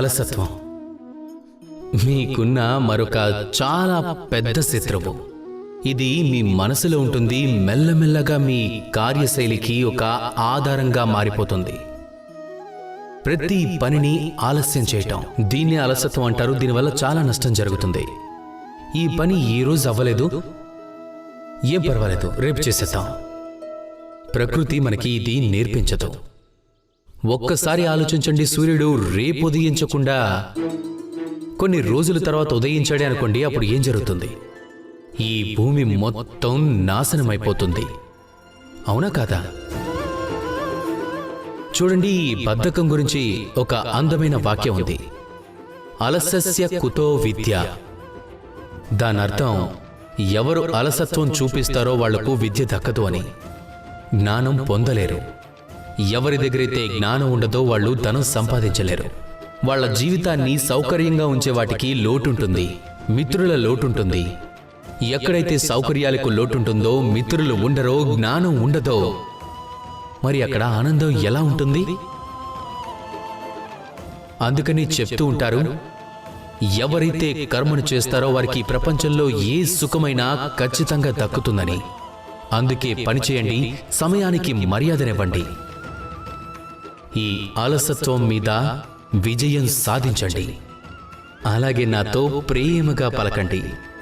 అలసత్వం మీకున్న మరొక చాలా పెద్ద శత్రువు. ఇది మీ మనసులో ఉంటుంది మెల్లమెల్లగా మీ కార్యశైలికి ఒక ఆధారంగా మారిపోతుంది. ప్రతి పనిని ఆలస్యం చేయటం. దీన్ని అలసత్వం అంటారు దీనివల్ల చాలా నష్టం జరుగుతుంది. ఈ పని ఈ రోజు అవ్వలేదు ఏం పర్వాలేదు రేపు చేసేద్దాం. ప్రకృతి మనకి ఇది నేర్పించదు. ఒక్కసారి ఆలోచించండి సూర్యుడు రేపు ఉదయించకుండా కొన్ని రోజుల తర్వాత ఉదయించాడే అనుకోండి అప్పుడు ఏం జరుగుతుంది? ఈ భూమి మొత్తం నాశనమైపోతుంది. అవునా కాదా? చూడండి ఈ బద్ధకం గురించి ఒక అందమైన వాక్యం ఉంది. అలసస్య కుతో విద్య. దాని అర్థం ఎవరు అలసత్వం చూపిస్తారో వాళ్ళకు విద్య దక్కదు అని. జ్ఞానం పొందలేరు. ఎవరి దగ్గరైతే జ్ఞానం ఉండదో వాళ్ళు ధనం సంపాదించలేరు. వాళ్ళ జీవితాన్ని సౌకర్యంగా ఉంచే వాటికి లోటుంటుంది. మిత్రుల లోటుంటుంది. ఎక్కడైతే సౌకర్యాలకు లోటుంటుందో మిత్రులు ఉండరో జ్ఞానం ఉండదో మరి అక్కడ ఆనందం ఎలా ఉంటుంది? అందుకని చెప్తూ ఉంటారు ఎవరైతే కర్మను చేస్తారో వారికి ప్రపంచంలో ఏ సుఖమైనా ఖచ్చితంగా దక్కుతుందని. అందుకే పని చేయండి సమయానికి మర్యాదనివ్వండి. ఈ అలసత్వం మీద విజయం సాధించండి. అలాగే నాతో ప్రేమగా పలకండి.